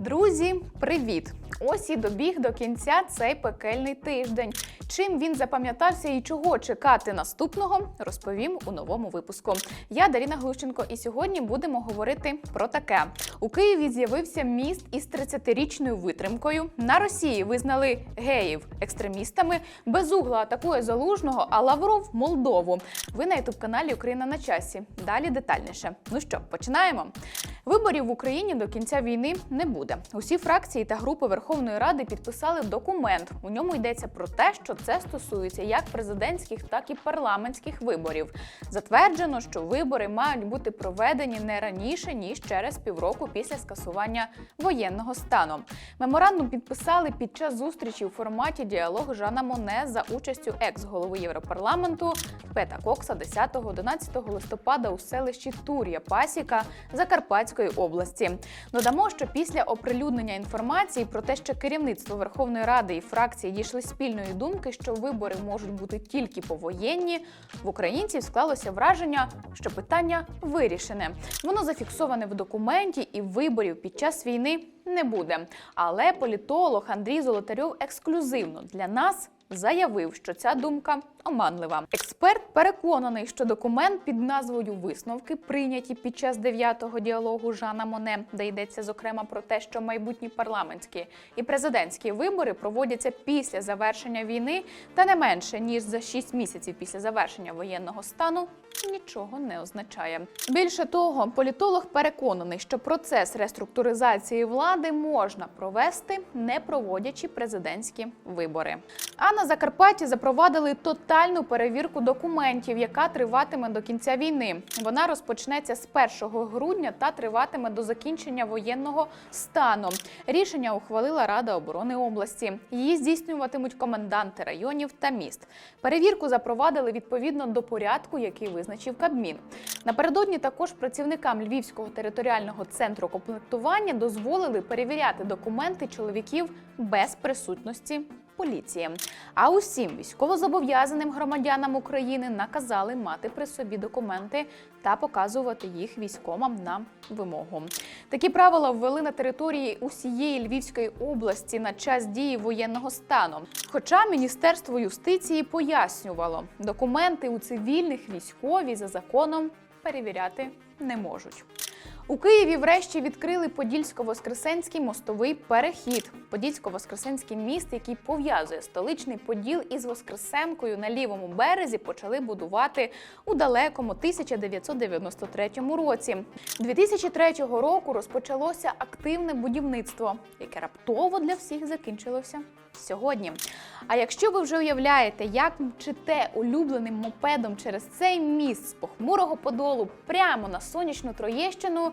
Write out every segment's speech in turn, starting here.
Друзі, привіт! Ось і добіг до кінця цей пекельний тиждень. Чим він запам'ятався і чого чекати наступного, розповім у новому випуску. Я Даріна Глущенко, і сьогодні будемо говорити про таке: у Києві з'явився міст із 30-річною витримкою. На Росії визнали геїв екстремістами. Безугла атакує залужного, а Лавров Молдову. Ви на ютуб каналі Україна на часі. Далі детальніше. Ну що, починаємо. Виборів в Україні до кінця війни не буде. Усі фракції та групи Верховної Ради підписали документ. У ньому йдеться про те, що це стосується як президентських, так і парламентських виборів. Затверджено, що вибори мають бути проведені не раніше ніж через півроку після скасування воєнного стану. Меморандум підписали під час зустрічі у форматі діалогу Жана Моне за участю екс-голови Європарламенту Пета Кокса 10-11 листопада у селищі Тур'я Пасіка Закарпатської області. Додамо, що після оприлюднення інформації про те, що керівництво Верховної Ради і фракції дійшли спільної думки, що вибори можуть бути тільки повоєнні, в українців склалося враження, що питання вирішене. Воно зафіксоване в документі, і виборів під час війни не буде. Але політолог Андрій Золотарьов ексклюзивно для нас заявив, що ця думка оманлива. Експерт переконаний, що документ під назвою Висновки, прийняті під час дев'ятого діалогу Жана Моне, де йдеться зокрема про те, що майбутні парламентські і президентські вибори проводяться після завершення війни, та не менше ніж за 6 місяців після завершення воєнного стану. Нічого не означає. Більше того, політолог переконаний, що процес реструктуризації влади можна провести, не проводячи президентські вибори. А на Закарпатті запровадили тотальну перевірку документів, яка триватиме до кінця війни. Вона розпочнеться з 1 грудня та триватиме до закінчення воєнного стану. Рішення ухвалила Рада оборони області. Її здійснюватимуть коменданти районів та міст. Перевірку запровадили відповідно до порядку, який визначив Кабмін. Напередодні також працівникам Львівського територіального центру комплектування дозволили перевіряти документи чоловіків без присутності поліції. А усім військовозобов'язаним громадянам України наказали мати при собі документи та показувати їх військомам на вимогу. Такі правила ввели на території усієї Львівської області на час дії воєнного стану. Хоча Міністерство юстиції пояснювало, документи у цивільних військові за законом перевіряти не можуть. У Києві врешті відкрили Подільсько-Воскресенський мостовий перехід. Подільсько-Воскресенський міст, який пов'язує столичний Поділ із Воскресенкою на лівому березі, почали будувати у далекому 1993 році. 2003 року розпочалося активне будівництво, яке раптово для всіх закінчилося сьогодні. А якщо ви вже уявляєте, як мчите улюбленим мопедом через цей міст з похмурого подолу прямо на сонячну Троєщину,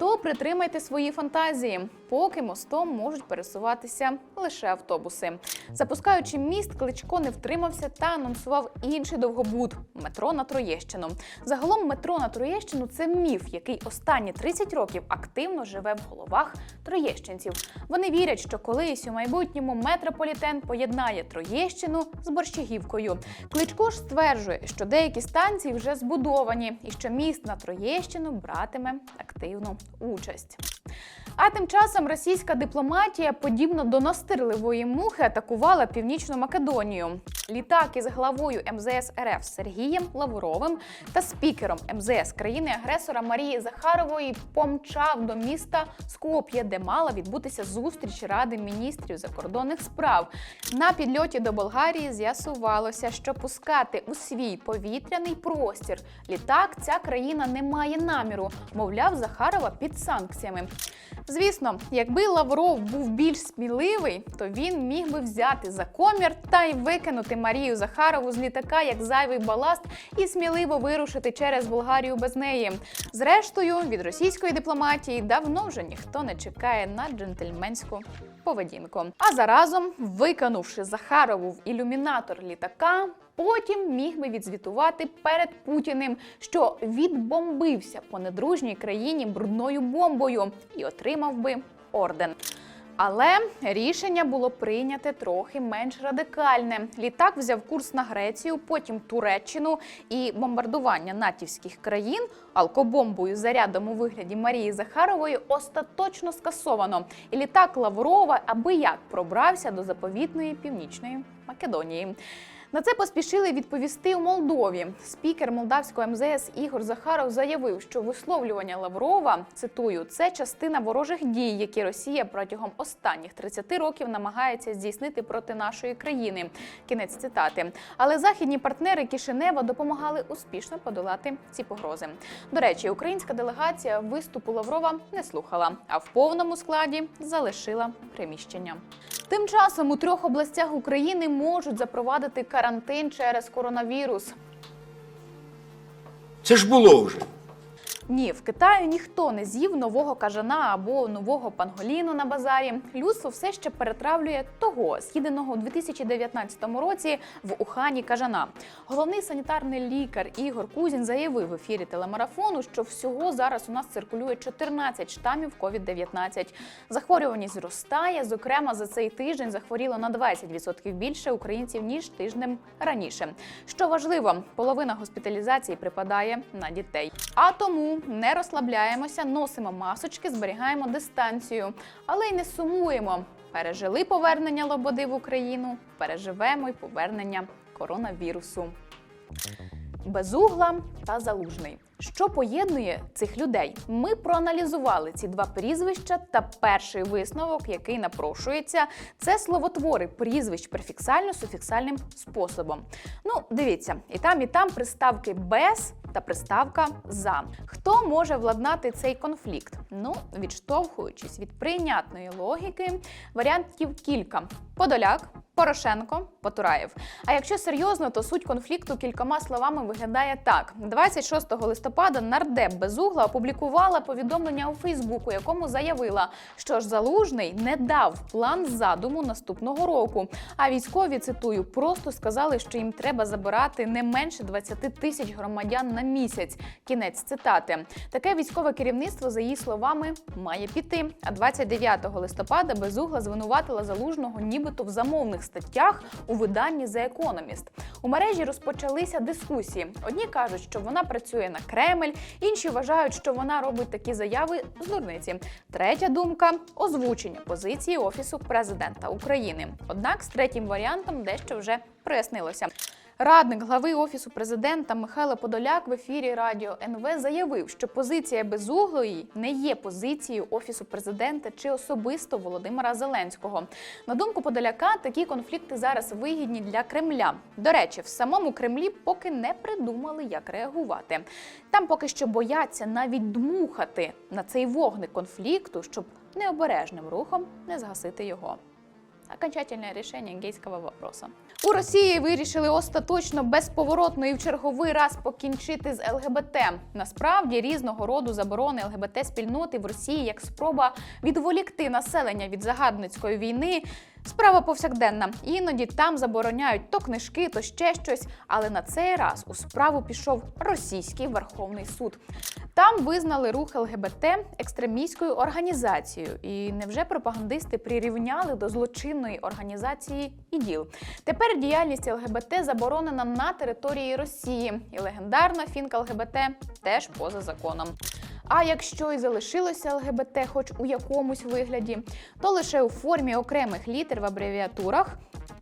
то притримайте свої фантазії, поки мостом можуть пересуватися лише автобуси. Запускаючи міст, Кличко не втримався та анонсував інший довгобуд метро на Троєщину. Загалом метро на Троєщину це міф, який останні 30 років активно живе в головах троєщинців. Вони вірять, що колись у майбутньому метрополітен поєднає Троєщину з Борщагівкою. Кличко ж стверджує, що деякі станції вже збудовані, і що міст на Троєщину братиме активну участь. А тим часом російська дипломатія, подібно до настирливої мухи, атакувала північну Македонію. Літак із главою МЗС РФ Сергієм Лавровим та спікером МЗС країни-агресора Марії Захарової помчав до міста Скоп'є, де мала відбутися зустріч Ради міністрів закордонних справ. На підльоті до Болгарії з'ясувалося, що пускати у свій повітряний простір літак ця країна не має наміру, мовляв, Захарова під санкціями. Звісно, якби Лавров був більш сміливий, то він міг би взяти за комір та й викинути Марію Захарову з літака як зайвий баласт і сміливо вирушити через Болгарію без неї. Зрештою, від російської дипломатії давно вже ніхто не чекає на джентльменську поведінку. А заразом, виконувши Захарову в ілюмінатор літака, потім міг би відзвітувати перед Путіним, що відбомбився по недружній країні брудною бомбою і отримав би орден. Але рішення було прийняте трохи менш радикальне. Літак взяв курс на Грецію, потім Туреччину і бомбардування натівських країн алкобомбою зарядом у вигляді Марії Захарової остаточно скасовано. І літак Лаврова аби як пробрався до заповітної північної Македонії. На це поспішили відповісти у Молдові. Спікер молдавського МЗС Ігор Захаров заявив, що висловлювання Лаврова цитую це частина ворожих дій, які Росія протягом останніх 30 років намагається здійснити проти нашої країни. Кінець цитати. Але західні партнери Кишинева допомагали успішно подолати ці погрози. До речі, українська делегація виступу Лаврова не слухала, а в повному складі залишила приміщення. Тим часом у трьох областях України можуть запровадити карантин через коронавірус. Це ж було вже. Ні, в Китаї ніхто не з'їв нового кажана або нового панголіну на базарі. Людство все ще перетравлює того, з'їденого у 2019 році в Ухані кажана. Головний санітарний лікар Ігор Кузін заявив в ефірі телемарафону, що всього зараз у нас циркулює 14 штамів COVID-19. Захворюваність зростає. Зокрема, за цей тиждень захворіло на 20% більше українців ніж тижнем раніше. Що важливо, половина госпіталізації припадає на дітей. А тому не розслабляємося, носимо масочки, зберігаємо дистанцію, але й не сумуємо. Пережили повернення Лободи в Україну, переживемо й повернення коронавірусу. Безугла та залужний. Що поєднує цих людей? Ми проаналізували ці два прізвища, та перший висновок, який напрошується, це словотвори прізвищ префіксально-суфіксальним способом. Ну, дивіться, і там, і там приставки без та приставка за. Хто може владнати цей конфлікт? Ну, відштовхуючись від прийнятної логіки, варіантів кілька: Подоляк. Порошенко Потураєв. А якщо серйозно, то суть конфлікту кількома словами виглядає так: 26 листопада нардеп Безугла опублікувала повідомлення у Фейсбуку, якому заявила, що ж залужний не дав план задуму наступного року. А військові цитую просто сказали, що їм треба забирати не менше 20 тисяч громадян на місяць. Кінець цитати. Таке військове керівництво, за її словами, має піти. А 29 листопада Безугла звинуватила залужного, нібито в замовних статтях у виданні The Economist. У мережі розпочалися дискусії. Одні кажуть, що вона працює на Кремль, інші вважають, що вона робить такі заяви з дурниці. Третя думка озвучення позиції офісу президента України. Однак з третім варіантом дещо вже прояснилося. Радник глави офісу президента Михайло Подоляк в ефірі радіо НВ заявив, що позиція безуглої не є позицією офісу президента чи особисто Володимира Зеленського. На думку Подоляка, такі конфлікти зараз вигідні для Кремля. До речі, в самому Кремлі поки не придумали, як реагувати. Там поки що бояться навіть дмухати на цей вогник конфлікту, щоб необережним рухом не згасити його окончательное решение гейського вопроса. У Росії вирішили остаточно безповоротно і в черговий раз покінчити з ЛГБТ. Насправді різного роду заборони ЛГБТ спільноти в Росії як спроба відволікти населення від загадницької війни. Справа повсякденна. Іноді там забороняють то книжки, то ще щось. Але на цей раз у справу пішов російський верховний суд. Там визнали рух ЛГБТ екстремістською організацією. І невже пропагандисти прирівняли до злочинної організації іділ? Тепер діяльність ЛГБТ заборонена на території Росії, і легендарна фінка ЛГБТ теж поза законом. А якщо і залишилося ЛГБТ, хоч у якомусь вигляді, то лише у формі окремих літер в абревіатурах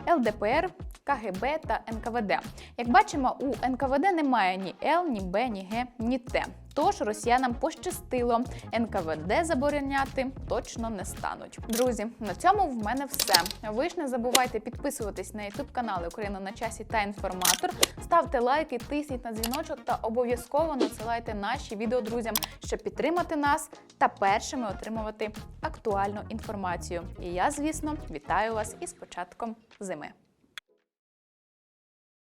ЛДПР, КГБ та НКВД. Як бачимо, у НКВД немає ні Л, ні Б, ні Г, ні Т. Тож росіянам пощастило. НКВД забороняти точно не стануть. Друзі, на цьому в мене все. Ви ж не забувайте підписуватись на youtube канали Україна на часі та інформатор. Ставте лайки, тисніть на дзвіночок та обов'язково надсилайте наші відео друзям, щоб підтримати нас та першими отримувати актуальну інформацію. І я, звісно, вітаю вас із початком зими.